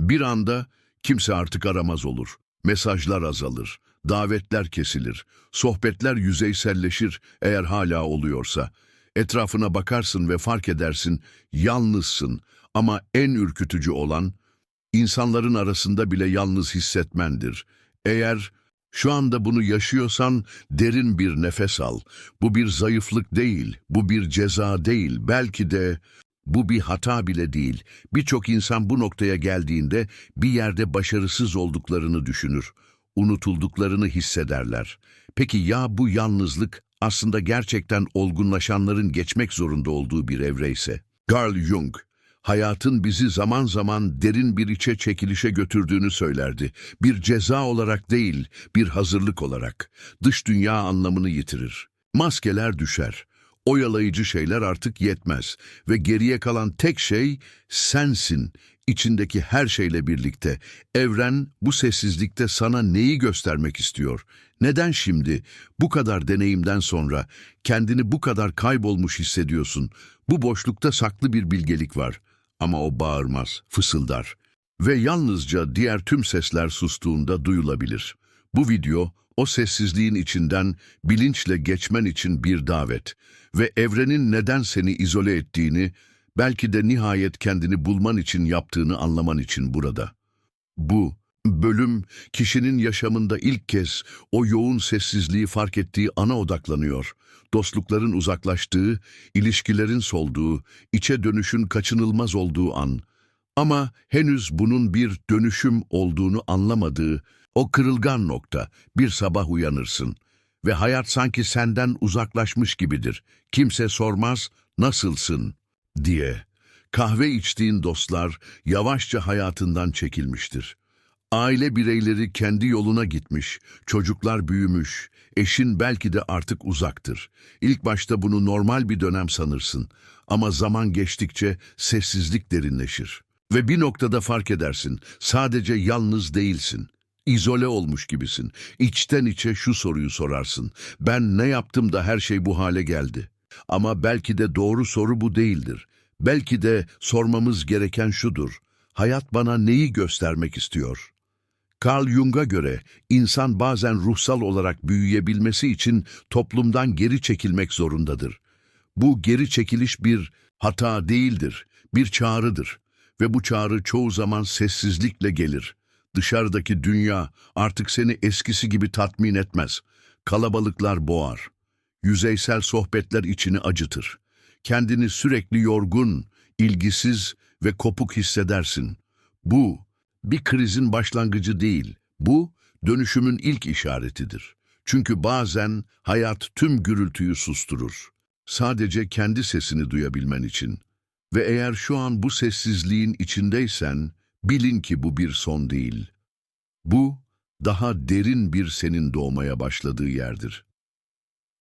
Bir anda kimse artık aramaz olur. Mesajlar azalır, davetler kesilir, sohbetler yüzeyselleşir eğer hala oluyorsa. Etrafına bakarsın ve fark edersin, yalnızsın ama en ürkütücü olan, insanların arasında bile yalnız hissetmendir. Eğer şu anda bunu yaşıyorsan derin bir nefes al. Bu bir zayıflık değil, bu bir ceza değil, belki de bu bir hata bile değil. Birçok insan bu noktaya geldiğinde bir yerde başarısız olduklarını düşünür. Unutulduklarını hissederler. Peki ya bu yalnızlık aslında gerçekten olgunlaşanların geçmek zorunda olduğu bir evre ise? Carl Jung, hayatın bizi zaman zaman derin bir içe çekilişe götürdüğünü söylerdi. Bir ceza olarak değil, bir hazırlık olarak. Dış dünya anlamını yitirir. Maskeler düşer. Oyalayıcı şeyler artık yetmez ve geriye kalan tek şey sensin. İçindeki her şeyle birlikte. Evren bu sessizlikte sana neyi göstermek istiyor? Neden şimdi, bu kadar deneyimden sonra kendini bu kadar kaybolmuş hissediyorsun? Bu boşlukta saklı bir bilgelik var. Ama o bağırmaz, fısıldar. Ve yalnızca diğer tüm sesler sustuğunda duyulabilir. Bu video, o sessizliğin içinden bilinçle geçmen için bir davet ve evrenin neden seni izole ettiğini, belki de nihayet kendini bulman için yaptığını anlaman için burada. Bu, bölüm, kişinin yaşamında ilk kez o yoğun sessizliği fark ettiği ana odaklanıyor. Dostlukların uzaklaştığı, ilişkilerin solduğu, içe dönüşün kaçınılmaz olduğu an. Ama henüz bunun bir dönüşüm olduğunu anlamadığı, o kırılgan nokta, bir sabah uyanırsın ve hayat sanki senden uzaklaşmış gibidir. Kimse sormaz, nasılsın diye. Kahve içtiğin dostlar yavaşça hayatından çekilmiştir. Aile bireyleri kendi yoluna gitmiş, çocuklar büyümüş, eşin belki de artık uzaktır. İlk başta bunu normal bir dönem sanırsın ama zaman geçtikçe sessizlik derinleşir. Ve bir noktada fark edersin, sadece yalnız değilsin. İzole olmuş gibisin. İçten içe şu soruyu sorarsın. Ben ne yaptım da her şey bu hale geldi? Ama belki de doğru soru bu değildir. Belki de sormamız gereken şudur. Hayat bana neyi göstermek istiyor? Carl Jung'a göre insan bazen ruhsal olarak büyüyebilmesi için toplumdan geri çekilmek zorundadır. Bu geri çekiliş bir hata değildir, bir çağrıdır ve bu çağrı çoğu zaman sessizlikle gelir. Dışarıdaki dünya artık seni eskisi gibi tatmin etmez. Kalabalıklar boğar. Yüzeysel sohbetler içini acıtır. Kendini sürekli yorgun, ilgisiz ve kopuk hissedersin. Bu, bir krizin başlangıcı değil. Bu, dönüşümün ilk işaretidir. Çünkü bazen hayat tüm gürültüyü susturur. Sadece kendi sesini duyabilmen için. Ve eğer şu an bu sessizliğin içindeysen, bilin ki bu bir son değil. Bu, daha derin bir senin doğmaya başladığı yerdir.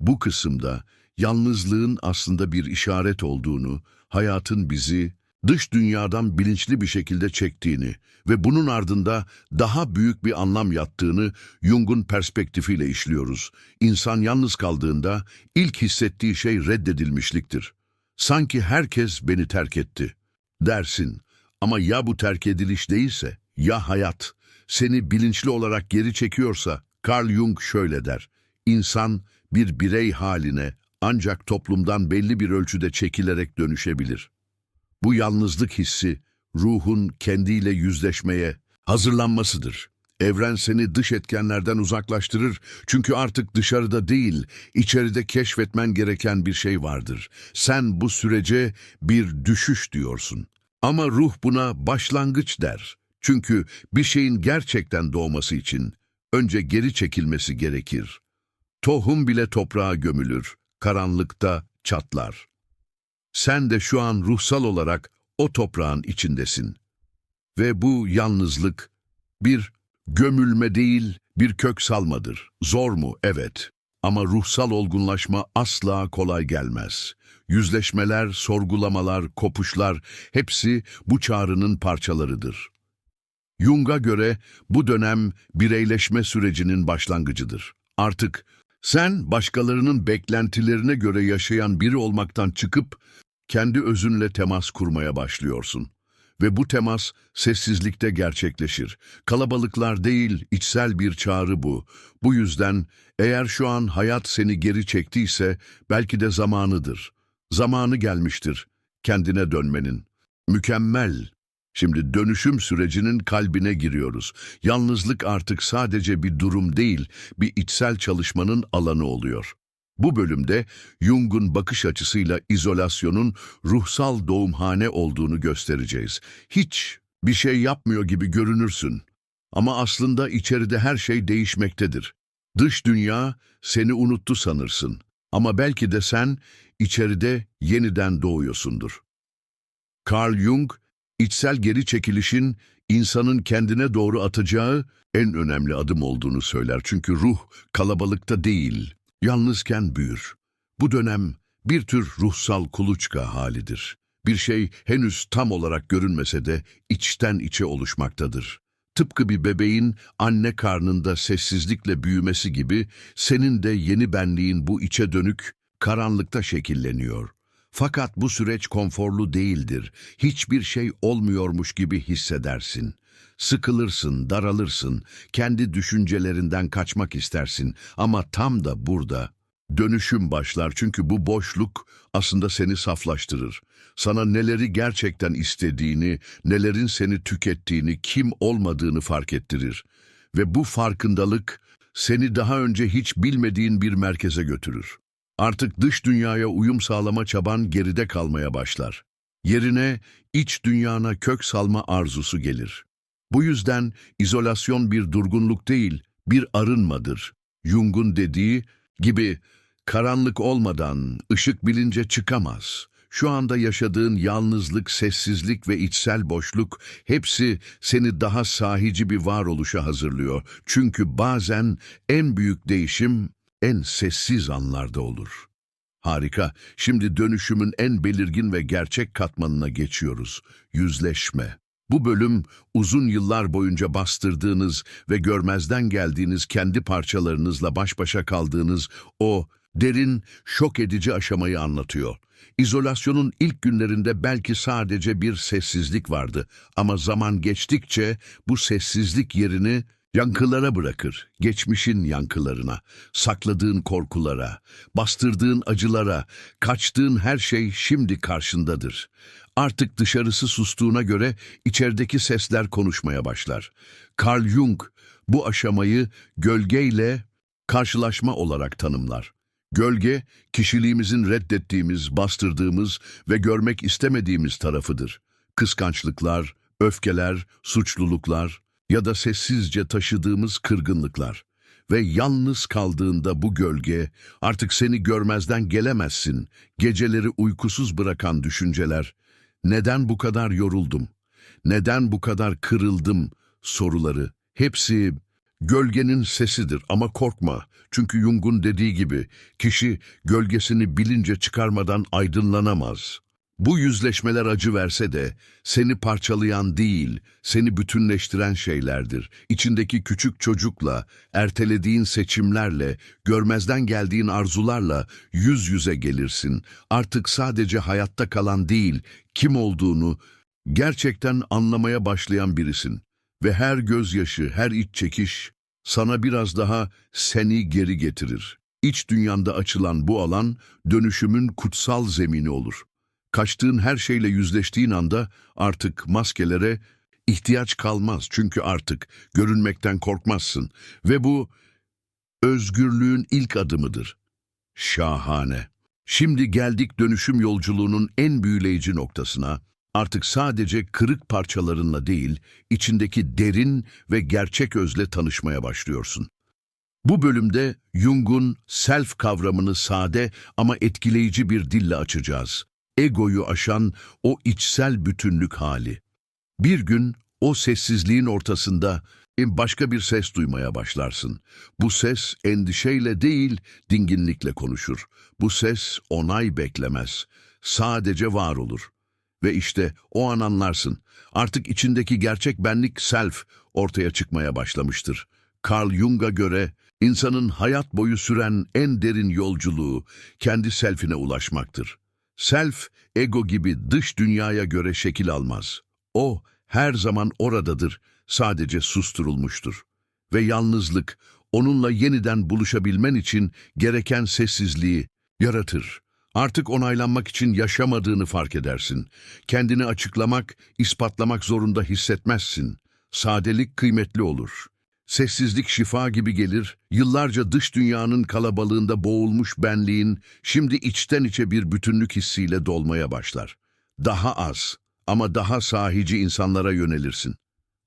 Bu kısımda yalnızlığın aslında bir işaret olduğunu, hayatın bizi dış dünyadan bilinçli bir şekilde çektiğini ve bunun ardında daha büyük bir anlam yattığını Jung'un perspektifiyle işliyoruz. İnsan yalnız kaldığında ilk hissettiği şey reddedilmişliktir. Sanki herkes beni terk etti dersin. Ama ya bu terk ediliş değilse, ya hayat seni bilinçli olarak geri çekiyorsa, Carl Jung şöyle der. İnsan bir birey haline ancak toplumdan belli bir ölçüde çekilerek dönüşebilir. Bu yalnızlık hissi, ruhun kendiyle yüzleşmeye hazırlanmasıdır. Evren seni dış etkenlerden uzaklaştırır çünkü artık dışarıda değil, içeride keşfetmen gereken bir şey vardır. Sen bu sürece bir düşüş diyorsun. Ama ruh buna başlangıç der. Çünkü bir şeyin gerçekten doğması için önce geri çekilmesi gerekir. Tohum bile toprağa gömülür, karanlıkta çatlar. Sen de şu an ruhsal olarak o toprağın içindesin. Ve bu yalnızlık bir gömülme değil, bir kök salmadır. Zor mu? Evet. Ama ruhsal olgunlaşma asla kolay gelmez. Yüzleşmeler, sorgulamalar, kopuşlar hepsi bu çağrının parçalarıdır. Jung'a göre bu dönem bireyleşme sürecinin başlangıcıdır. Artık sen başkalarının beklentilerine göre yaşayan biri olmaktan çıkıp kendi özünle temas kurmaya başlıyorsun. Ve bu temas sessizlikte gerçekleşir. Kalabalıklar değil, içsel bir çağrı bu. Bu yüzden eğer şu an hayat seni geri çektiyse belki de zamanıdır. Zamanı gelmiştir kendine dönmenin. Mükemmel. Şimdi dönüşüm sürecinin kalbine giriyoruz. Yalnızlık artık sadece bir durum değil, bir içsel çalışmanın alanı oluyor. Bu bölümde Jung'un bakış açısıyla izolasyonun ruhsal doğumhane olduğunu göstereceğiz. Hiç bir şey yapmıyor gibi görünürsün. Ama aslında içeride her şey değişmektedir. Dış dünya seni unuttu sanırsın. Ama belki de sen içeride yeniden doğuyorsundur. Carl Jung, içsel geri çekilişin insanın kendine doğru atacağı en önemli adım olduğunu söyler. Çünkü ruh kalabalıkta değil, yalnızken büyür. Bu dönem bir tür ruhsal kuluçka halidir. Bir şey henüz tam olarak görünmese de içten içe oluşmaktadır. Tıpkı bir bebeğin anne karnında sessizlikle büyümesi gibi senin de yeni benliğin bu içe dönük karanlıkta şekilleniyor. Fakat bu süreç konforlu değildir. Hiçbir şey olmuyormuş gibi hissedersin. Sıkılırsın, daralırsın, kendi düşüncelerinden kaçmak istersin ama tam da burada dönüşüm başlar çünkü bu boşluk aslında seni saflaştırır. Sana neleri gerçekten istediğini, nelerin seni tükettiğini, kim olmadığını fark ettirir. Ve bu farkındalık seni daha önce hiç bilmediğin bir merkeze götürür. Artık dış dünyaya uyum sağlama çaban geride kalmaya başlar. Yerine iç dünyana kök salma arzusu gelir. Bu yüzden izolasyon bir durgunluk değil, bir arınmadır. Jung'un dediği gibi karanlık olmadan ışık bilince çıkamaz. Şu anda yaşadığın yalnızlık, sessizlik ve içsel boşluk hepsi seni daha sahici bir varoluşa hazırlıyor. Çünkü bazen en büyük değişim en sessiz anlarda olur. Harika. Şimdi dönüşümün en belirgin ve gerçek katmanına geçiyoruz. Yüzleşme. Bu bölüm uzun yıllar boyunca bastırdığınız ve görmezden geldiğiniz kendi parçalarınızla baş başa kaldığınız o derin, şok edici aşamayı anlatıyor. İzolasyonun ilk günlerinde belki sadece bir sessizlik vardı ama zaman geçtikçe bu sessizlik yerini yankılara bırakır, geçmişin yankılarına, sakladığın korkulara, bastırdığın acılara, kaçtığın her şey şimdi karşındadır. Artık dışarısı sustuğuna göre içerideki sesler konuşmaya başlar. Carl Jung bu aşamayı gölgeyle karşılaşma olarak tanımlar. Gölge, kişiliğimizin reddettiğimiz, bastırdığımız ve görmek istemediğimiz tarafıdır. Kıskançlıklar, öfkeler, suçluluklar ya da sessizce taşıdığımız kırgınlıklar. Ve yalnız kaldığında bu gölge, artık seni görmezden gelemezsin, geceleri uykusuz bırakan düşünceler, neden bu kadar yoruldum, neden bu kadar kırıldım soruları, hepsi Gölgenin sesidir ama korkma. Çünkü Jung'un dediği gibi kişi gölgesini bilince çıkarmadan aydınlanamaz. Bu yüzleşmeler acı verse de seni parçalayan değil, seni bütünleştiren şeylerdir. İçindeki küçük çocukla, ertelediğin seçimlerle, görmezden geldiğin arzularla yüz yüze gelirsin. Artık sadece hayatta kalan değil, kim olduğunu gerçekten anlamaya başlayan birisin. Ve her gözyaşı, her iç çekiş sana biraz daha seni geri getirir. İç dünyanda açılan bu alan dönüşümün kutsal zemini olur. Kaçtığın her şeyle yüzleştiğin anda artık maskelere ihtiyaç kalmaz. Çünkü artık görünmekten korkmazsın. Ve bu özgürlüğün ilk adımıdır. Şahane. Şimdi geldik dönüşüm yolculuğunun en büyüleyici noktasına. Artık sadece kırık parçalarınla değil, içindeki derin ve gerçek özle tanışmaya başlıyorsun. Bu bölümde Jung'un self kavramını sade ama etkileyici bir dille açacağız. Egoyu aşan o içsel bütünlük hali. Bir gün o sessizliğin ortasında başka bir ses duymaya başlarsın. Bu ses endişeyle değil, dinginlikle konuşur. Bu ses onay beklemez. Sadece var olur. Ve işte o an anlarsın. Artık içindeki gerçek benlik self ortaya çıkmaya başlamıştır. Carl Jung'a göre insanın hayat boyu süren en derin yolculuğu kendi selfine ulaşmaktır. Self, ego gibi dış dünyaya göre şekil almaz. O her zaman oradadır, sadece susturulmuştur. Ve yalnızlık, onunla yeniden buluşabilmen için gereken sessizliği yaratır. Artık onaylanmak için yaşamadığını fark edersin. Kendini açıklamak, ispatlamak zorunda hissetmezsin. Sadelik kıymetli olur. Sessizlik şifa gibi gelir, yıllarca dış dünyanın kalabalığında boğulmuş benliğin şimdi içten içe bir bütünlük hissiyle dolmaya başlar. Daha az ama daha sahici insanlara yönelirsin.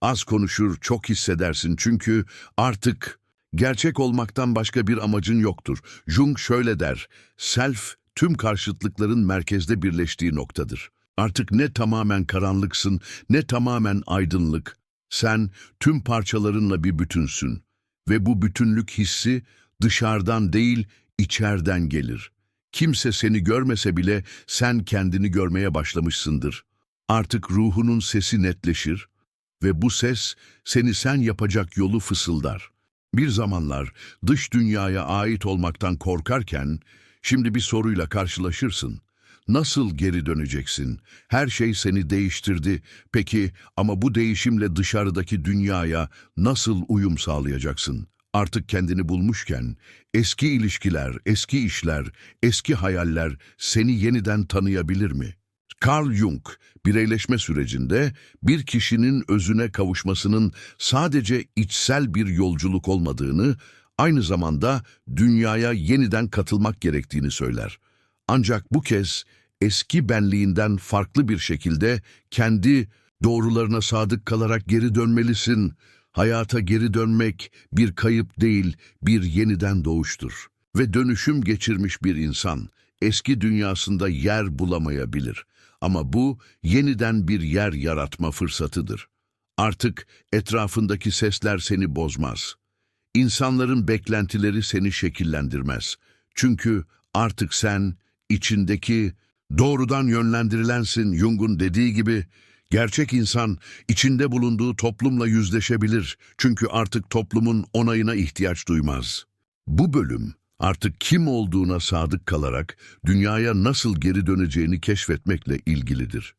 Az konuşur, çok hissedersin çünkü artık gerçek olmaktan başka bir amacın yoktur. Jung şöyle der, self tüm karşıtlıkların merkezde birleştiği noktadır. Artık ne tamamen karanlıksın, ne tamamen aydınlık. Sen tüm parçalarınla bir bütünsün ve bu bütünlük hissi dışarıdan değil, içeriden gelir. Kimse seni görmese bile sen kendini görmeye başlamışsındır. Artık ruhunun sesi netleşir ve bu ses seni sen yapacak yolu fısıldar. Bir zamanlar dış dünyaya ait olmaktan korkarken şimdi bir soruyla karşılaşırsın. Nasıl geri döneceksin? Her şey seni değiştirdi. Peki ama bu değişimle dışarıdaki dünyaya nasıl uyum sağlayacaksın? Artık kendini bulmuşken eski ilişkiler, eski işler, eski hayaller seni yeniden tanıyabilir mi? Carl Jung, bireyleşme sürecinde bir kişinin özüne kavuşmasının sadece içsel bir yolculuk olmadığını, aynı zamanda dünyaya yeniden katılmak gerektiğini söyler. Ancak bu kez eski benliğinden farklı bir şekilde kendi doğrularına sadık kalarak geri dönmelisin. Hayata geri dönmek bir kayıp değil, bir yeniden doğuştur. Ve dönüşüm geçirmiş bir insan eski dünyasında yer bulamayabilir. Ama bu yeniden bir yer yaratma fırsatıdır. Artık etrafındaki sesler seni bozmaz. İnsanların beklentileri seni şekillendirmez. Çünkü artık sen içindeki doğrudan yönlendirilensin Jung'un dediği gibi gerçek insan içinde bulunduğu toplumla yüzleşebilir. Çünkü artık toplumun onayına ihtiyaç duymaz. Bu bölüm artık kim olduğuna sadık kalarak dünyaya nasıl geri döneceğini keşfetmekle ilgilidir.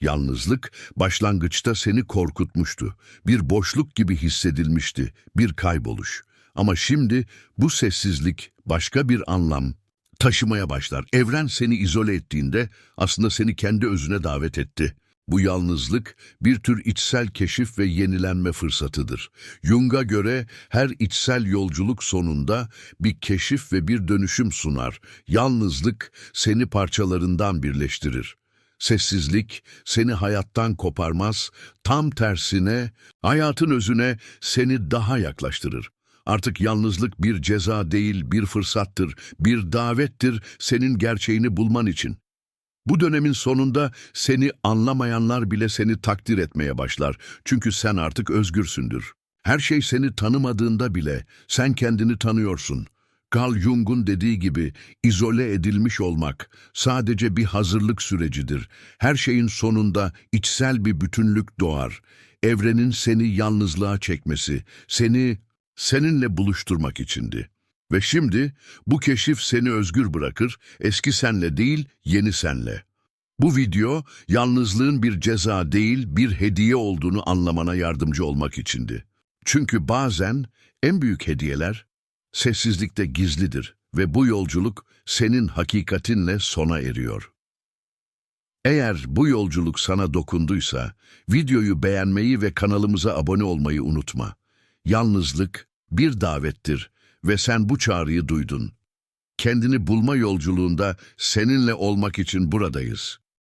Yalnızlık başlangıçta seni korkutmuştu. Bir boşluk gibi hissedilmişti, bir kayboluş. Ama şimdi bu sessizlik başka bir anlam taşımaya başlar. Evren seni izole ettiğinde aslında seni kendi özüne davet etti. Bu yalnızlık bir tür içsel keşif ve yenilenme fırsatıdır. Jung'a göre her içsel yolculuk sonunda bir keşif ve bir dönüşüm sunar. Yalnızlık seni parçalarından birleştirir. Sessizlik seni hayattan koparmaz, tam tersine hayatın özüne seni daha yaklaştırır. Artık yalnızlık bir ceza değil, bir fırsattır, bir davettir senin gerçeğini bulman için. Bu dönemin sonunda seni anlamayanlar bile seni takdir etmeye başlar. Çünkü sen artık özgürsündür. Her şey seni tanımadığında bile sen kendini tanıyorsun. Carl Jung'un dediği gibi izole edilmiş olmak sadece bir hazırlık sürecidir. Her şeyin sonunda içsel bir bütünlük doğar. Evrenin seni yalnızlığa çekmesi, seni seninle buluşturmak içindi. Ve şimdi bu keşif seni özgür bırakır, eski senle değil, yeni senle. Bu video yalnızlığın bir ceza değil, bir hediye olduğunu anlamana yardımcı olmak içindi. Çünkü bazen en büyük hediyeler sessizlikte gizlidir ve bu yolculuk senin hakikatinle sona eriyor. Eğer bu yolculuk sana dokunduysa, videoyu beğenmeyi ve kanalımıza abone olmayı unutma. Yalnızlık bir davettir ve sen bu çağrıyı duydun. Kendini bulma yolculuğunda seninle olmak için buradayız.